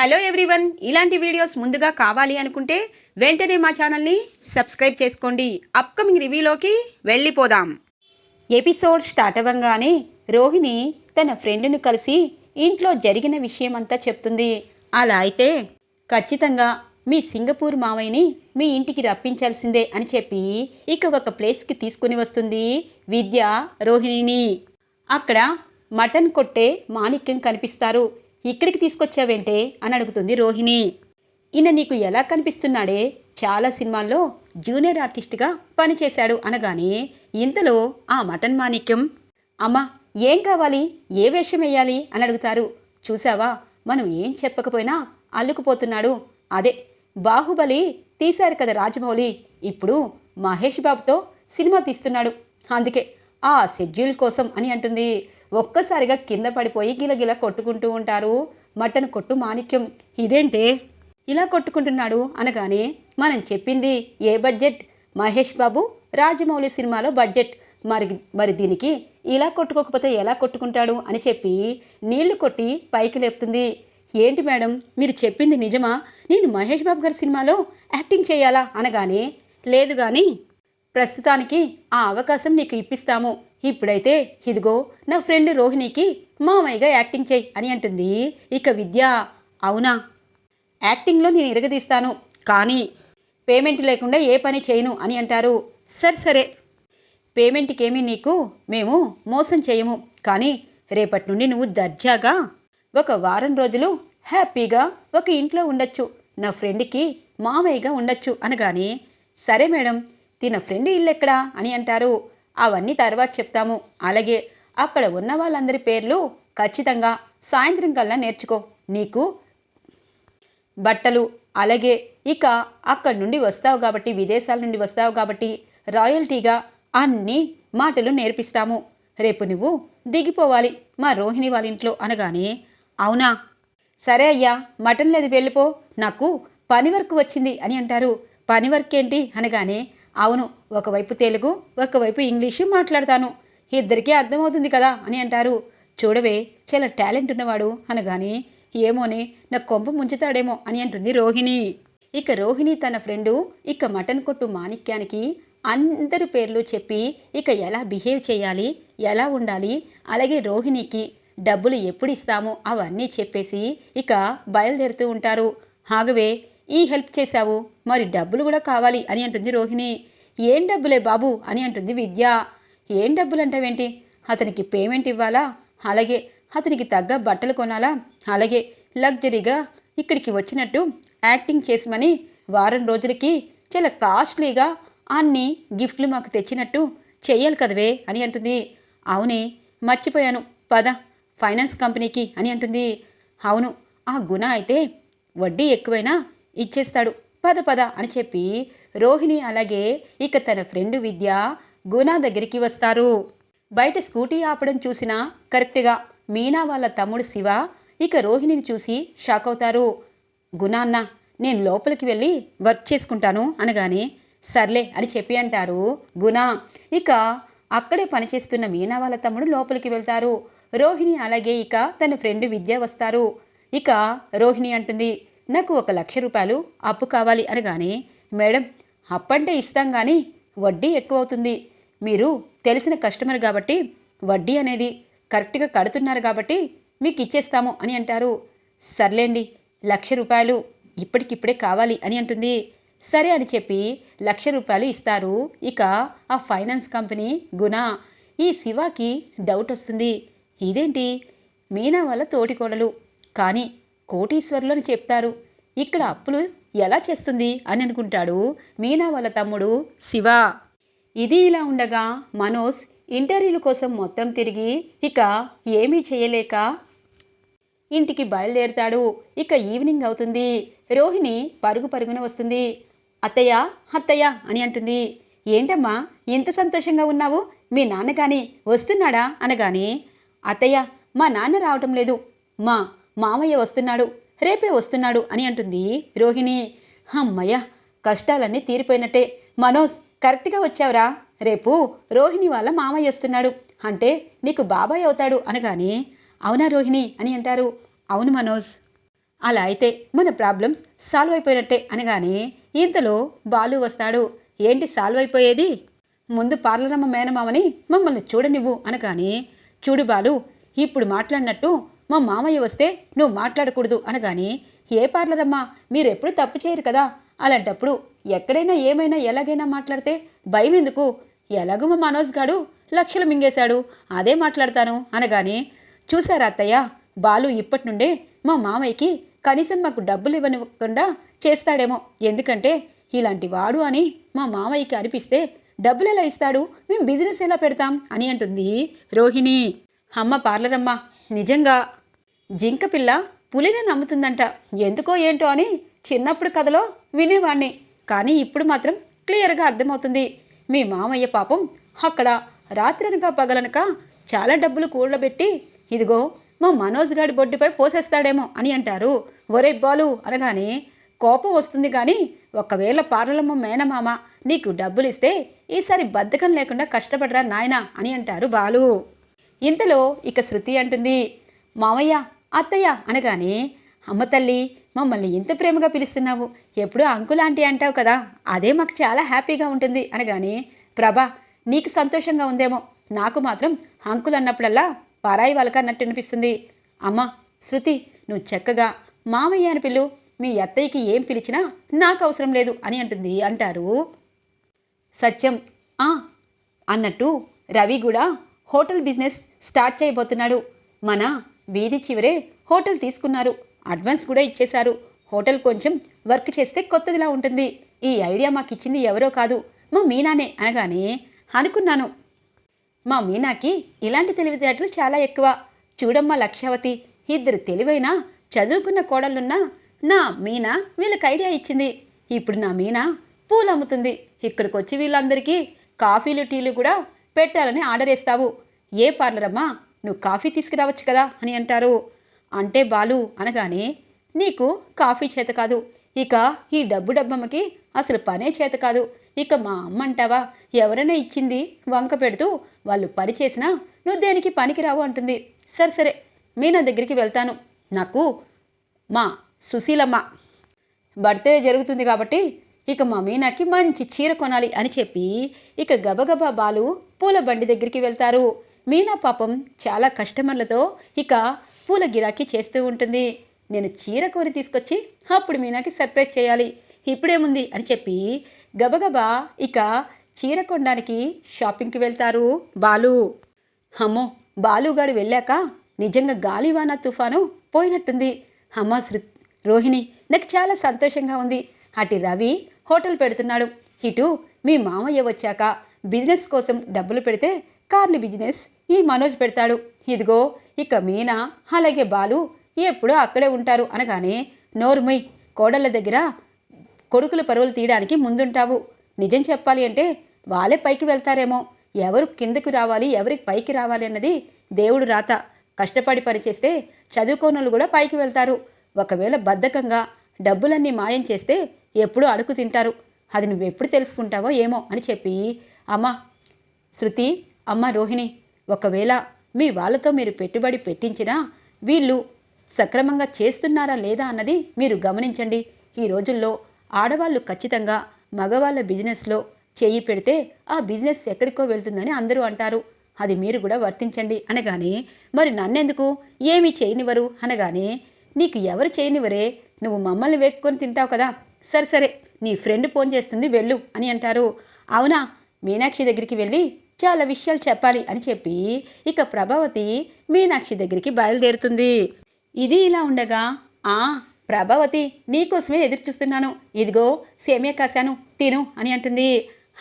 Hello everyone ఇలాంటి videos ముందుగా కావాలి అనుకుంటే వెంటనే మా ఛానల్ని సబ్స్క్రైబ్ చేసుకోండి. అప్కమింగ్ రివ్యూలోకి వెళ్ళిపోదాం. ఎపిసోడ్ స్టార్ట్ అవ్వగానే రోహిణి తన ఫ్రెండ్ను కలిసి ఇంట్లో జరిగిన విషయం అంతా చెప్తుంది. అలా అయితే ఖచ్చితంగా మీ సింగపూర్ మావయ్యని మీ ఇంటికి రప్పించాల్సిందే అని చెప్పి ఇక ఒక ప్లేస్కి తీసుకుని వస్తుంది విద్య రోహిణిని. అక్కడ మటన్ కొట్టే మాణిక్యం కనిపిస్తారు. ఇక్కడికి తీసుకొచ్చావేంటే? అని అడుగుతుంది రోహిణి. ఈయన నీకు ఎలా కనిపిస్తున్నాడే? చాలా సినిమాల్లో జూనియర్ ఆర్టిస్ట్గా పనిచేశాడు అనగానే ఇంతలో ఆ మటన్ మాణిక్యం అమ్మా ఏం కావాలి? ఏ వేషం వేయాలి? అని అడుగుతారు. చూసావా మనం ఏం చెప్పకపోయినా అల్లుకుపోతున్నాడు. అదే బాహుబలి తీశారు కదా రాజమౌళి. ఇప్పుడు మహేష్ బాబుతో సినిమా తీస్తున్నాడు. అందుకే ఆ షెడ్యూల్ కోసం అని అంటుంది. ఒక్కసారిగా కింద పడిపోయి గిలగిల కొట్టుకుంటూ ఉంటారు. మటన్ కొట్టు మాణిక్యం. ఇదేంటే? ఇలా కొట్టుకుంటున్నాడు అనగానే మనం చెప్పింది ఏ బడ్జెట్? మహేష్ బాబు రాజమౌళి సినిమాలో బడ్జెట్. మరి మరి దీనికి ఇలా కొట్టుకోకపోతే ఎలా కొట్టుకుంటాడు అని చెప్పి నీళ్ళు కొట్టి పైకి లేపుతుంది. ఏంటి మేడం? మీరు చెప్పింది నిజమా? నేను మహేష్ బాబు గారి సినిమాలో యాక్టింగ్ చేయాలా? అనగానే లేదు కానీ ప్రస్తుతానికి ఆ అవకాశం నీకు ఇప్పిస్తాము. ఇప్పుడైతే ఇదిగో నా ఫ్రెండ్ రోహిణికి మామయ్యగా యాక్టింగ్ చేయి అని అంటుంది. ఇక విద్య అవునా? యాక్టింగ్లో నేను ఇరగదీస్తాను కానీ పేమెంట్ లేకుండా ఏ పని చేయను అని అంటారు. సరే సరే. పేమెంట్కేమీ నీకు మేము మోసం చేయము. కానీ రేపటి నుండి నువ్వు దర్జాగా ఒక వారం రోజులు హ్యాపీగా ఒక ఇంట్లో ఉండొచ్చు. నా ఫ్రెండ్కి మామయ్యగా ఉండొచ్చు అనగానే సరే మేడం తిన ఫ్రెండ్ ఇల్లు ఎక్కడా అని అంటారు. అవన్నీ తర్వాత చెప్తాము. అలాగే అక్కడ ఉన్న వాళ్ళందరి పేర్లు ఖచ్చితంగా సాయంత్రం కల్లా నేర్చుకో. నీకు బట్టలు అలాగే ఇక అక్కడి నుండి వస్తావు కాబట్టి విదేశాల నుండి వస్తావు కాబట్టి రాయల్టీగా అన్ని మాటలు నేర్పిస్తాము. రేపు నువ్వు దిగిపోవాలి మా రోహిణి వాళ్ళ ఇంట్లో అనగానే అవునా? సరే అయ్యా మటన్ లేదు వెళ్ళిపో నాకు పని వర్క్ వచ్చింది అని అంటారు. పని వర్క్ ఏంటి? అనగానే అవును ఒకవైపు తెలుగు ఒకవైపు ఇంగ్లీషు మాట్లాడతాను. ఇద్దరికీ అర్థమవుతుంది కదా అని అంటారు. చూడవే చాలా టాలెంట్ ఉన్నవాడు అనగానే ఏమోనే నా కొంప ముంచుతాడేమో అని అంటుంది రోహిణి. ఇక రోహిణి తన ఫ్రెండు ఇక మటన్ కొట్టు మాణిక్యానికి అందరు పేర్లు చెప్పి ఇక ఎలా బిహేవ్ చేయాలి ఎలా ఉండాలి అలాగే రోహిణికి డబ్బులు ఎప్పుడు ఇస్తామో అవన్నీ చెప్పేసి ఇక బయలుదేరుతూ ఉంటారు. ఆగవే ఈ హెల్ప్ చేశావు? మరి డబ్బులు కూడా కావాలి అని అంటుంది రోహిణి. ఏం డబ్బులే బాబు అని అంటుంది విద్య. ఏం డబ్బులు అంటావేంటి అతనికి పేమెంట్ ఇవ్వాలా? అలాగే. అతనికి తగ్గ బట్టలు కొనాలా? అలాగే. లగ్జరీగా ఇక్కడికి వచ్చినట్టు యాక్టింగ్ చేసమని వారం రోజులకి చాలా కాస్ట్లీగా అన్ని గిఫ్ట్లు మాకు తెచ్చినట్టు చెయ్యాలి కదవే అని అంటుంది. అవునే మర్చిపోయాను. పద ఫైనాన్స్ కంపెనీకి అని అంటుంది. అవును ఆ గుణ అయితే వడ్డీ ఎక్కువైనా ఇచ్చేస్తాడు. పద పద అని చెప్పి రోహిణి అలాగే ఇక తన ఫ్రెండ్ విద్య గుణ దగ్గరికి వస్తారు. బయట స్కూటీ ఆపడం చూసినా కరెక్ట్గా మీనా వాళ్ళ తమ్ముడు శివ ఇక రోహిణిని చూసి షాక్ అవుతారు. గుణ అన్న నేను లోపలికి వెళ్ళి వర్క్ చేసుకుంటాను అనగానే సర్లే అని చెప్పి అంటారు గుణ ఇక అక్కడే పనిచేస్తున్న మీనా వాళ్ళ తమ్ముడు లోపలికి వెళ్తారు. రోహిణి అలాగే ఇక తన ఫ్రెండ్ విద్య వస్తారు. ఇక రోహిణి అంటుంది నాకు ఒక లక్ష రూపాయలు అప్పు కావాలి అనగానే మేడం అప్పంటే ఇస్తాం కానీ వడ్డీ ఎక్కువ అవుతుంది మీరు తెలిసిన కస్టమర్ కాబట్టి వడ్డీ అనేది కరెక్ట్గా కడుతున్నారు కాబట్టి మీకు ఇచ్చేస్తాము అని అంటారు. సర్లేండి లక్ష రూపాయలు ఇప్పటికిప్పుడే కావాలి అని అంటుంది. సరే అని చెప్పి లక్ష రూపాయలు ఇస్తారు. ఇక ఆ ఫైనాన్స్ కంపెనీ గుణ ఈ శివాకి డౌట్ వస్తుంది. ఇదేంటి? మీనా వాళ్ళ తోటికోడలు కానీ కోటీశ్వర్లు అని చెప్తారు. ఇక్కడ అప్పులు ఎలా చేస్తుంది అని అనుకుంటాడు మీనా వాళ్ళ తమ్ముడు శివ. ఇది ఇలా ఉండగా మనోజ్ ఇంటర్వ్యూల కోసం మొత్తం తిరిగి ఇక ఏమీ చేయలేక ఇంటికి బయలుదేరుతాడు. ఇక ఈవినింగ్ అవుతుంది. రోహిణి పరుగు పరుగున వస్తుంది. అత్తయ్య అత్తయ్య అని అంటుంది. ఏంటమ్మా ఇంత సంతోషంగా ఉన్నావు? మీ నాన్న కానీ వస్తున్నాడా? అనగానే అత్తయ్య మా నాన్న రావటం లేదు. మా మామయ్య వస్తున్నాడు రేపే వస్తున్నాడు అని అంటుంది రోహిణి. అమ్మయ్య కష్టాలన్నీ తీరిపోయినట్టే. మనోజ్ కరెక్ట్గా వచ్చావురా. రేపు రోహిణి వాళ్ళ మామయ్య వస్తున్నాడు. అంటే నీకు బాబాయ్ అవుతాడు అనగానే అవునా రోహిణి అని అంటారు. అవును మనోజ్. అలా అయితే మన ప్రాబ్లమ్స్ సాల్వ్ అయిపోయినట్టే అనగానే ఇంతలో బాలు వస్తాడు. ఏంటి సాల్వ్ అయిపోయేది? ముందు పార్లరమ్మ మేనమామని మమ్మల్ని చూడనివ్వు అనగానే చూడు బాలు ఇప్పుడు మాట్లాడినట్టు మా మామయ్య వస్తే నువ్వు మాట్లాడకూడదు అనగానే ఏ పార్లరమ్మా మీరెప్పుడు తప్పు చేయరు కదా? అలాంటప్పుడు ఎక్కడైనా ఏమైనా ఎలాగైనా మాట్లాడితే భయం ఎందుకు ఎలాగో మా మనోజ్ గాడు లక్షలు మింగేశాడు అదే మాట్లాడతాను అనగానే చూసారా అత్తయ్య బాలు ఇప్పటి నుండే మా మామయ్యకి కనీసం మాకు డబ్బులు ఇవ్వనివ్వకుండా చేస్తాడేమో. ఎందుకంటే ఇలాంటి వాడు అని మా మామయ్యకి అనిపిస్తే డబ్బులు ఎలా ఇస్తాడు? మేము బిజినెస్ ఎలా పెడతాం? అని అంటుంది రోహిణి. అమ్మ పార్లరమ్మ నిజంగా జింక పిల్ల పులిని నమ్ముతుందంట. ఎందుకో ఏంటో అని చిన్నప్పుడు కథలో వినేవాణ్ణి. కానీ ఇప్పుడు మాత్రం క్లియర్గా అర్థమవుతుంది. మీ మామయ్య పాపం అక్కడ రాత్రనక పగలనక చాలా డబ్బులు కూడబెట్టి ఇదిగో మా మనోజ్ గాడి బొడ్డుపై పోసేస్తాడేమో అని అంటారు. ఒరే బాలు అనగానే కోపం వస్తుంది కానీ ఒకవేళ పార్లమ్మ మేనమామ నీకు డబ్బులు ఇస్తే ఈసారి బద్ధకం లేకుండా కష్టపడరా నాయనా అని అంటారు బాలు. ఇంతలో ఇక శృతి అంటుంది మామయ్య అత్తయ్య అనగానే అమ్మ తల్లి మమ్మల్ని ఇంత ప్రేమగా పిలుస్తున్నావు. ఎప్పుడూ అంకుల్ ఆంటీ అంటావు కదా. అదే మాకు చాలా హ్యాపీగా ఉంటుంది. అనగానే ప్రభా నీకు సంతోషంగా ఉందేమో. నాకు మాత్రం అంకుల్ అన్నప్పుడల్లా పరాయి వాళ్ళకన్నట్టు అనిపిస్తుంది. అమ్మ శృతి నువ్వు చక్కగా మామయ్య అని పిల్లు మీ అత్తయ్యకి ఏం పిలిచినా నాకు అవసరం లేదు అని అంటుంది అంటారు సత్యం. ఆ అన్నట్టు రవి కూడా హోటల్ బిజినెస్ స్టార్ట్ చేయబోతున్నాడు. మన వీధి చివరే హోటల్ తీసుకున్నారు. అడ్వాన్స్ కూడా ఇచ్చేశారు. హోటల్ కొంచెం వర్క్ చేస్తే కొత్తదిలా ఉంటుంది. ఈ ఐడియా మాకు ఇచ్చింది ఎవరో కాదు. మా మీనానే అనగానే అనుకున్నాను. మా మీనాకి ఇలాంటి తెలివితేటలు చాలా ఎక్కువ. చూడమ్మా లక్ష్యావతి ఇద్దరు తెలివైన చదువుకున్న కోడళ్ళున్నా నా మీనా వీళ్ళకి ఐడియా ఇచ్చింది. ఇప్పుడు నా మీనా పూలు అమ్ముతుంది ఇక్కడికి వచ్చి వీళ్ళందరికీ కాఫీలు టీలు కూడా పెట్టాలని ఆర్డర్ వేస్తావు. ఏ పార్లర్ అమ్మా నువ్వు కాఫీ తీసుకురావచ్చు కదా అని అంటారు. అంటే బాలు అనగానే నీకు కాఫీ చేత కాదు. ఇక ఈ డబ్బు డబ్బమ్మకి అసలు పనే చేత కాదు. ఇక మా అమ్మ అంటావా ఎవరైనా ఇచ్చింది వంక పెడుతూ వాళ్ళు పని చేసినా నువ్వు దేనికి పనికిరావు అంటుంది. సరే సరే మీనా దగ్గరికి వెళ్తాను. నాకు మా సుశీలమ్మ బర్త్డే జరుగుతుంది కాబట్టి ఇక మా మీనాకి మంచి చీర కొనాలి అని చెప్పి ఇక గబగబా బాలు పూల బండి దగ్గరికి వెళ్తారు. మీనా పాపం చాలా కస్టమర్లతో ఇక పూల గిరాకీ చేస్తూ ఉంటుంది. నేను చీర కొని తీసుకొచ్చి అప్పుడు మీనాకి సర్ప్రైజ్ చేయాలి. ఇప్పుడేముంది అని చెప్పి గబగబా ఇక చీర కొనడానికి షాపింగ్కి వెళ్తారు బాలు. అమ్మో బాలుగాడు వెళ్ళాక నిజంగా గాలివాన తుఫాను పోయినట్టుంది. అమ్మ రోహిణి నాకు చాలా సంతోషంగా ఉంది. అటు రవి హోటల్ పెడుతున్నాడు. ఇటు మీ మామయ్య వచ్చాక బిజినెస్ కోసం డబ్బులు పెడితే కార్ల బిజినెస్ ఈ మనోజ్ పెడతాడు. ఇదిగో ఇక మీనా అలాగే బాలు ఎప్పుడూ అక్కడే ఉంటారు అనగానే నోరుమొయ్ కోడళ్ళ దగ్గర కొడుకుల పరువులు తీయడానికి ముందుంటావు. నిజం చెప్పాలి అంటే వాళ్ళే పైకి వెళ్తారేమో. ఎవరు కిందకు రావాలి ఎవరికి పైకి రావాలి అన్నది దేవుడు రాత. కష్టపడి పనిచేస్తే చదువుకోనోళ్ళు కూడా పైకి వెళ్తారు. ఒకవేళ బద్ధకంగా డబ్బులన్నీ మాయం చేస్తే ఎప్పుడూ అడుగు తింటారు. అది నువ్వు ఎప్పుడు తెలుసుకుంటావో ఏమో అని చెప్పి అమ్మ శృతి అమ్మ రోహిణి ఒకవేళ మీ వాళ్ళతో మీరు పెట్టుబడి పెట్టించినా వీళ్ళు సక్రమంగా చేస్తున్నారా లేదా అన్నది మీరు గమనించండి. ఈ రోజుల్లో ఆడవాళ్ళు ఖచ్చితంగా మగవాళ్ళ బిజినెస్లో చేయి పెడితే ఆ బిజినెస్ ఎక్కడికో వెళ్తుందని అందరూ అంటారు. అది మీరు కూడా వర్తించండి అనగానే మరి నన్నెందుకు? ఏమీ చేయనివ్వరు. అనగానే నీకు ఎవరు చేయనివ్వరే? నువ్వు మమ్మల్ని వేపుకొని తింటావు కదా. సరే సరే నీ ఫ్రెండ్ ఫోన్ చేస్తుంది వెళ్ళు అని అంటారు. అవునా? మీనాక్షి దగ్గరికి వెళ్ళి చాలా విషయాలు చెప్పాలి అని చెప్పి ఇక ప్రభావతి మీనాక్షి దగ్గరికి బయలుదేరుతుంది. ఇది ఇలా ఉండగా ఆ ప్రభావతి నీకోసమే ఎదురు చూస్తున్నాను. ఇదిగో సేమియా కాశాను తిను అని అంటుంది.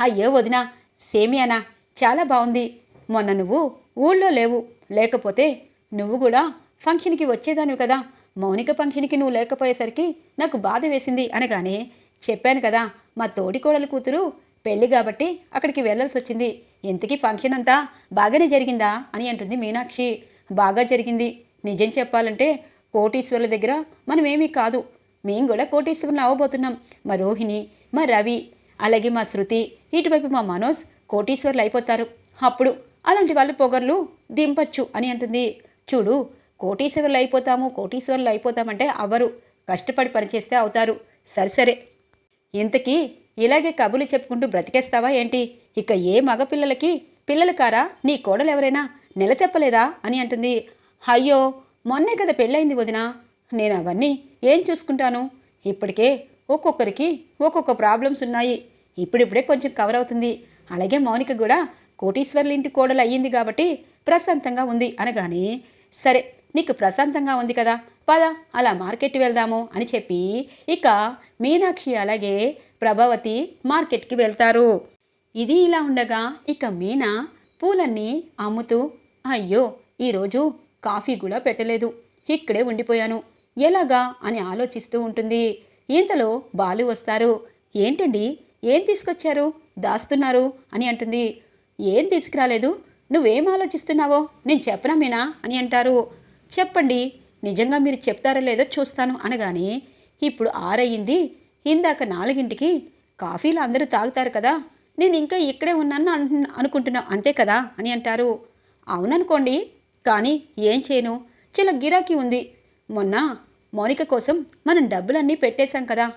అయ్యో వదిన సేమియానా? చాలా బాగుంది. మొన్న నువ్వు ఊళ్ళో లేవు. లేకపోతే నువ్వు కూడా ఫంక్షన్కి వచ్చేదానివి కదా. మౌనిక ఫంక్షన్కి నువ్వు లేకపోయేసరికి నాకు బాధ వేసింది అనగానే చెప్పాను కదా మా తోడికోడల కూతురు పెళ్ళి కాబట్టి అక్కడికి వెళ్ళాల్సి వచ్చింది ఇంతకీ ఫంక్షన్ అంతా బాగానే జరిగిందా అని అంటుంది మీనాక్షి. బాగా జరిగింది. నిజం చెప్పాలంటే కోటీశ్వరుల దగ్గర మనం ఏమీ కాదు. మేము కూడా కోటీశ్వరులు అవ్వబోతున్నాం మా రోహిణి మా రవి అలాగే మా శృతి ఇటువైపు మా మనోజ్ కోటీశ్వర్లు అయిపోతారు. అప్పుడు అలాంటి వాళ్ళ పొగర్లు దింపచ్చు అని అంటుంది. చూడు కోటీశ్వరులు అయిపోతాము కోటీశ్వరులు అయిపోతామంటే అవ్వరు కష్టపడి పనిచేస్తే అవుతారు. సరే సరే. ఇంతకీ ఇలాగే కబులు చెప్పుకుంటూ బ్రతికేస్తావా ఏంటి? ఇక ఏ మగపిల్లలకి పిల్లలు కారా నీ కోడలు ఎవరైనా నెల తెప్పలేదా అని అంటుంది. అయ్యో మొన్నే కదా పెళ్ళయింది వదినా. నేను అవన్నీ ఏం చూసుకుంటాను? ఇప్పటికే ఒక్కొక్కరికి ఒక్కొక్క ప్రాబ్లమ్స్ ఉన్నాయి. ఇప్పుడిప్పుడే కొంచెం కవర్ అవుతుంది. అలాగే మౌనిక కూడా కోటీశ్వర్ల ఇంటి కోడలు అయ్యింది కాబట్టి ప్రశాంతంగా ఉంది అనగానే సరే నీకు ప్రశాంతంగా ఉంది కదా పద అలా మార్కెట్ వెళ్దాము అని చెప్పి ఇక మీనాక్షి అలాగే ప్రభావతి మార్కెట్కి వెళ్తారు. ఇది ఇలా ఉండగా ఇక మీనా పూలన్నీ అమ్ముతూ అయ్యో ఈరోజు కాఫీ కూడా పెట్టలేదు. ఇక్కడే ఉండిపోయాను. ఎలాగా? అని ఆలోచిస్తూ ఉంటుంది. ఇంతలో బాలు వస్తారు. ఏంటండి? ఏం తీసుకొచ్చారు? దాస్తున్నారు? అని అంటుంది. ఏం తీసుకురాలేదు? నువ్వేం ఆలోచిస్తున్నావో? నేను చెప్పనా మీనా? అని అంటారు. చెప్పండి. నిజంగా మీరు చెప్తారో లేదో చూస్తాను అనగానే ఇప్పుడు ఆరయ్యింది ఇందాక నాలుగింటికి కాఫీలు అందరూ తాగుతారు కదా. నేను ఇంకా ఇక్కడే ఉన్నాను అను- అంతే కదా? అని అంటారు. అవుననుకోండి. కానీ ఏం చేయను? చాలా గిరాకీ ఉంది. మొన్న మౌనిక కోసం మనం డబ్బులన్నీ పెట్టేశాం కదా.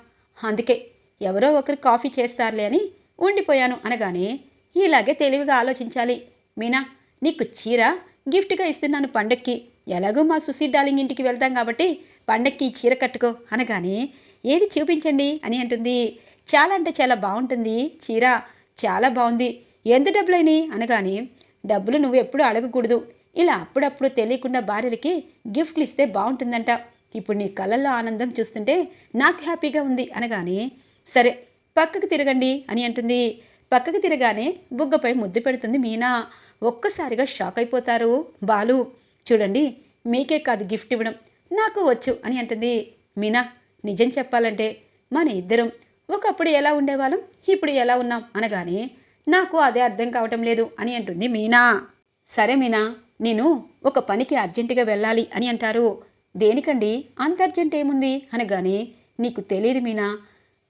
అందుకే ఎవరో ఒకరు కాఫీ చేస్తారులే అని ఉండిపోయాను అనగానే ఇలాగే తెలివిగా ఆలోచించాలి. మీనా నీకు చీర గిఫ్ట్గా ఇస్తున్నాను పండక్కి. ఎలాగో మా సుశీ డార్లింగ్ ఇంటికి వెళ్తాం కాబట్టి పండక్కి చీర కట్టుకో అనగానే ఏది చూపించండి అని అంటుంది. చాలా అంటే చాలా బాగుంటుంది చీర. చాలా బాగుంది. ఎంత డబ్బులైనాయి? అనగానే డబ్బులు నువ్వు ఎప్పుడు అడగకూడదు. ఇలా అప్పుడప్పుడు తెలియకుండా భార్యలకి గిఫ్ట్లు ఇస్తే బాగుంటుందంట. ఇప్పుడు నీ కళ్ళల్లో ఆనందం చూస్తుంటే నాకు హ్యాపీగా ఉంది. అనగానే సరే పక్కకు తిరగండి అని అంటుంది. పక్కకు తిరగానే బుగ్గపై ముద్దు పెడుతుంది మీనా. ఒక్కసారిగా షాక్ అయిపోతారు బాలు. చూడండి మీకే కాదు గిఫ్ట్ ఇవ్వడం. నాకు వచ్చు అని అంటుంది. మీనా నిజం చెప్పాలంటే మన ఇద్దరం ఒకప్పుడు ఎలా ఉండేవాళ్ళం? ఇప్పుడు ఎలా ఉన్నాం? అనగానే నాకు అదే అర్థం కావటం లేదు అని అంటుంది మీనా. సరే మీనా నేను ఒక పనికి అర్జెంటుగా వెళ్ళాలి అని అంటారు. దేనికండి? అంత అర్జెంట్ ఏముంది? అనగానే నీకు తెలియదు మీనా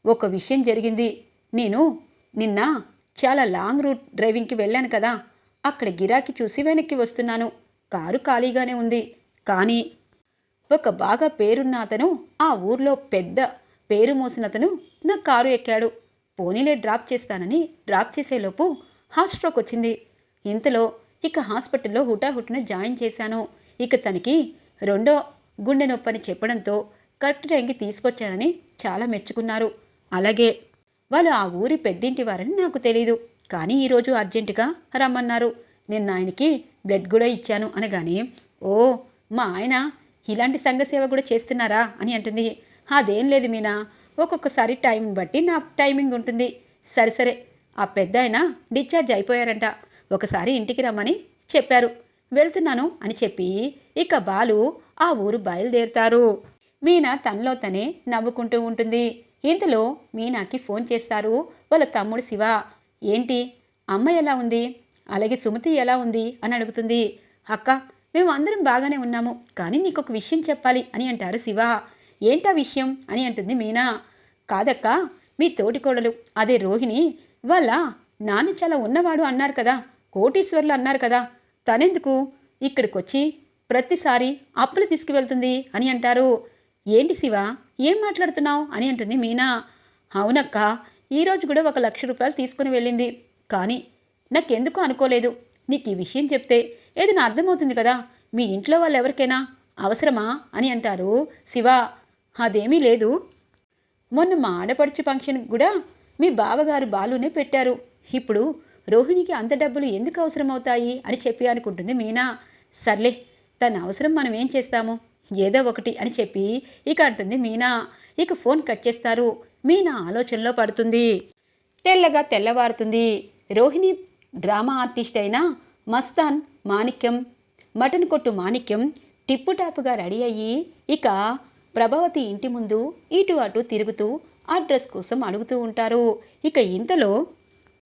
ఒక విషయం జరిగింది. నేను నిన్న చాలా లాంగ్ రూట్ డ్రైవింగ్కి వెళ్ళాను కదా అక్కడ గిరాకీ చూసి వెనక్కి వస్తున్నాను. కారు ఖాళీగానే ఉంది. కానీ ఒక బాగా పేరున్న అతను ఆ ఊర్లో పెద్ద పేరు మోసిన అతను నా కారు ఎక్కాడు. పోనీలే డ్రాప్ చేస్తానని డ్రాప్ చేసేలోపు హార్ట్ స్ట్రోక్ వచ్చింది. ఇంతలో ఇక హాస్పిటల్లో హుటాహుటిన జాయిన్ చేశాను. ఇక తనకి రెండో గుండె నొప్పి అని చెప్పడంతో కరెక్ట్ టైంకి తీసుకొచ్చానని చాలా మెచ్చుకున్నారు. అలాగే వాళ్ళు ఆ ఊరి పెద్దింటి వారని నాకు తెలీదు. కానీ ఈరోజు అర్జెంటుగా రమ్మన్నారు. నేను ఆయనకి బ్లడ్ కూడా ఇచ్చాను అనగానే ఓ మా ఆయన ఇలాంటి సంఘ సేవ కూడా చేస్తున్నారా అని అంటుంది. అదేం లేదు మీనా ఒక్కొక్కసారి టైం బట్టి నా టైమింగ్ ఉంటుంది. సరే సరే ఆ పెద్ద ఆయన డిశ్చార్జ్ అయిపోయారంట. ఒకసారి ఇంటికి రమ్మని చెప్పారు. వెళ్తున్నాను అని చెప్పి ఇక బాలు ఆ ఊరు బయలుదేరుతారు. మీనా తనలో తనే నవ్వుకుంటూ ఉంటుంది. ఇంతలో మీనాకి ఫోన్ చేస్తారు వాళ్ళ తమ్ముడు శివ. ఏంటి? అమ్మ ఎలా ఉంది? అలాగే సుమతి ఎలా ఉంది? అని అడుగుతుంది. అక్క మేము అందరం బాగానే ఉన్నాము కానీ నీకు ఒక విషయం చెప్పాలి అని అంటారు శివ. ఏంటా విషయం అని అంటుంది మీనా. కాదక్క మీ తోటికోడలు అదే రోహిణి. వాళ్ళ నాన్న చాలా ఉన్నవాడు అన్నారు కదా కోటీశ్వర్లు అన్నారు కదా. తనెందుకు? ఇక్కడికొచ్చి ప్రతిసారి అప్పులు తీసుకువెళ్తుంది అని అంటారు. ఏంటి శివ ఏం మాట్లాడుతున్నావు అని అంటుంది మీనా. అవునక్క ఈరోజు కూడా ఒక లక్ష రూపాయలు తీసుకుని వెళ్ళింది. కానీ నాకెందుకు అనుకోలేదు. నీకు ఈ విషయం చెప్తే ఏదైనా అర్థమవుతుంది కదా. మీ ఇంట్లో వాళ్ళు ఎవరికైనా అవసరమా అని అంటారు శివ. అదేమీ లేదు. మొన్న మా ఆడపడుచు ఫంక్షన్కి కూడా మీ బావగారు బాలునే పెట్టారు. ఇప్పుడు రోహిణికి అంత డబ్బులు ఎందుకు అవసరం అవుతాయి అని చెప్పి అనుకుంటుంది మీనా. సర్లే తన అవసరం మనం ఏం చేస్తాము? ఏదో ఒకటి అని చెప్పి ఇక అంటుంది మీనా. ఇక ఫోన్ కట్ చేస్తారు. మీనా ఆలోచనలో పడుతుంది. తెల్లగా తెల్లవారుతుంది. రోహిణి డ్రామా ఆర్టిస్ట్ అయిన మస్తాన్ మాణిక్యం మటన్ కొట్టు మాణిక్యం టిప్పుటాపుగా రెడీ అయ్యి ఇక ప్రభావతి ఇంటి ముందు ఇటు అటు తిరుగుతూ ఆ డ్రెస్ కోసం అడుగుతూ ఉంటారు. ఇక ఇంతలో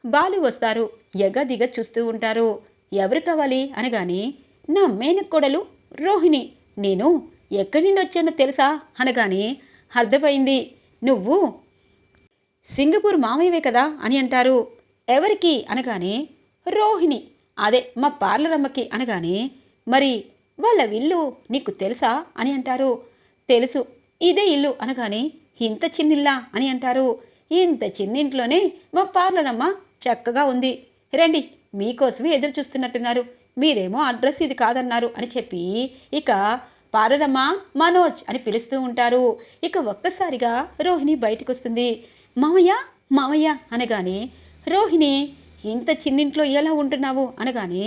బాలు వస్తారు. ఎగదిగ చూస్తూ ఉంటారు. ఎవరు కావాలి అనగానే నా మేనకోడలు రోహిణి. నేను ఎక్కడి నుండి వచ్చానో తెలుసా అనగానే అర్థమైంది. నువ్వు సింగపూర్ మామయ్యవే కదా అని అంటారు. ఎవరికి అనగానే రోహిణి. అదే మా పార్లర్ అమ్మకి అనగానే మరి వాళ్ళ విల్లు నీకు తెలుసా అని అంటారు. తెలుసు. ఇదే ఇల్లు అనగానే ఇంత చిన్నిల్లా అని అంటారు. ఇంత చిన్నింట్లోనే మా పార్లరమ్మ చక్కగా ఉంది. రండి మీకోసమే ఎదురు చూస్తున్నట్టున్నారు. మీరేమో అడ్రస్ ఇది కాదన్నారు అని చెప్పి ఇక పార్లరమ్మ మనోజ్ అని పిలుస్తూ ఉంటారు. ఇక ఒక్కసారిగా రోహిణి బయటకు వస్తుంది మామయ్య మామయ్య అనగానే రోహిణి ఇంత చిన్నింట్లో ఎలా ఉంటున్నావు? అనగానే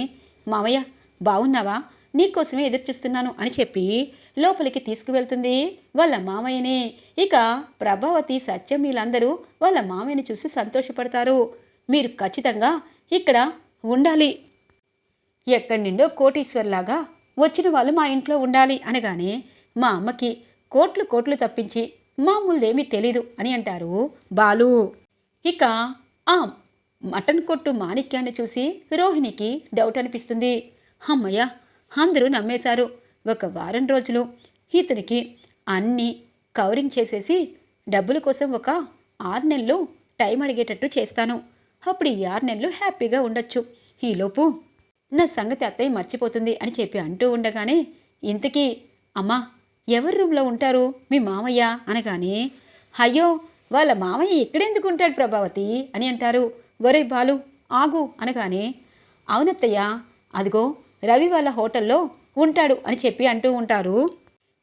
మామయ్య బాగున్నావా? నీకోసమే ఎదురు చూస్తున్నాను అని చెప్పి లోపలికి తీసుకువెళ్తుంది వాళ్ళ మామయ్యని. ఇక ప్రభావతి సత్యం వీళ్ళందరూ వాళ్ళ మామయ్యని చూసి సంతోషపడతారు. మీరు ఖచ్చితంగా ఇక్కడ ఉండాలి. ఎక్కడి నుండో కోటీశ్వర్లాగా వచ్చిన వాళ్ళు మా ఇంట్లో ఉండాలి అనగానే మా అమ్మకి కోట్లు కోట్లు తప్పించి మామూలుదేమీ తెలీదు అని అంటారు బాలు. ఇక ఆ మటన్ కొట్టు మాణిక్యాన్ని చూసి రోహిణికి డౌట్ అనిపిస్తుంది. అమ్మయ్య అందరూ నమ్మేశారు. ఒక వారం రోజులు ఇతనికి అన్నీ కవరింగ్ చేసేసి డబ్బుల కోసం ఒక ఆరు నెలలు టైం అడిగేటట్టు చేస్తాను. అప్పుడు ఈ ఆరు నెలలు హ్యాపీగా ఉండొచ్చు. ఈలోపు నా సంగతి అత్తయ్య మర్చిపోతుంది అని చెప్పి అంటూ ఉండగానే ఇంతకీ అమ్మా ఎవరి రూమ్లో ఉంటారు? మీ మామయ్య? అనగానే అయ్యో వాళ్ళ మామయ్య ఇక్కడెందుకు ఉంటాడు ప్రభావతి? అని అంటారు. ఒరే బాలు ఆగు అనగానే అవునత్తయ్య అదిగో రవి వాళ్ళ హోటల్లో ఉంటాడు అని చెప్పి అంటూ ఉంటారు.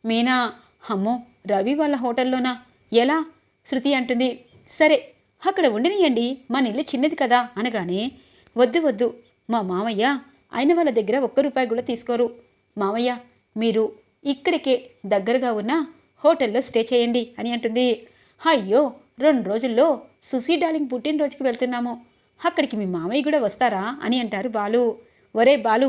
మీనా అమ్మో రవి వాళ్ళ హోటల్లోనా? ఎలా? శృతి అంటుంది సరే అక్కడ ఉండనియండి మన ఇల్లు చిన్నది కదా అనగానే వద్దు వద్దు మా మామయ్య ఆయన వాళ్ళ దగ్గర ఒక్క రూపాయి కూడా తీసుకోరు. మామయ్య మీరు ఇక్కడికే దగ్గరగా ఉన్న హోటల్లో స్టే చేయండి అని అంటుంది. అయ్యో రెండు రోజుల్లో సుసీ డార్లింగ్ పుట్టినరోజుకి వెళ్తున్నాము. అక్కడికి మీ మామయ్య కూడా వస్తారా అని అంటారు బాలు. ఒరే బాలు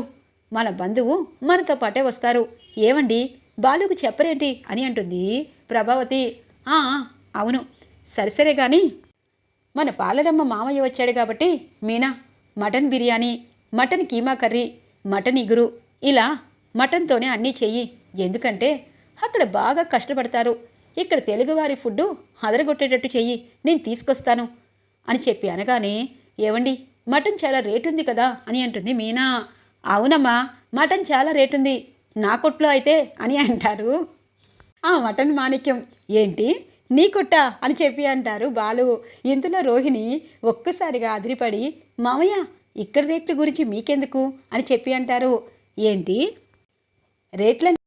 మన బంధువు మనతో పాటే వస్తారు. ఏమండి బాలుకు చెప్పరేంటి? అని అంటుంది ప్రభావతి. "ఆ, అవును. సరిసరే కానీ మన పాలరమ్మ మామయ్య వచ్చాడు కాబట్టి Meena mutton biryani mutton keema curry mutton ఇగురు ఇలా మటన్తోనే అన్నీ చెయ్యి. ఎందుకంటే అక్కడ బాగా కష్టపడతారు. ఇక్కడ తెలుగువారి ఫుడ్డు అదరగొట్టేటట్టు చెయ్యి. నేను తీసుకొస్తాను. అని చెప్పి అనగానే ఏవండి? మటన్ చాలా రేటు ఉంది కదా? అని అంటుంది మీనా. అవునమ్మా మటన్ చాలా రేటు ఉంది నా కొట్లో అయితే అని అంటారు. ఆ మటన్ మాణిక్యం ఏంటి? నీ కుట్ట అని చెప్పి అంటారు బాలు. ఇంతలో రోహిణి ఒక్కసారిగా అదిరిపడి మామయ్య ఇక్కడ రేట్ల గురించి మీకెందుకు? అని చెప్పి అంటారు. ఏంటి? రేట్ల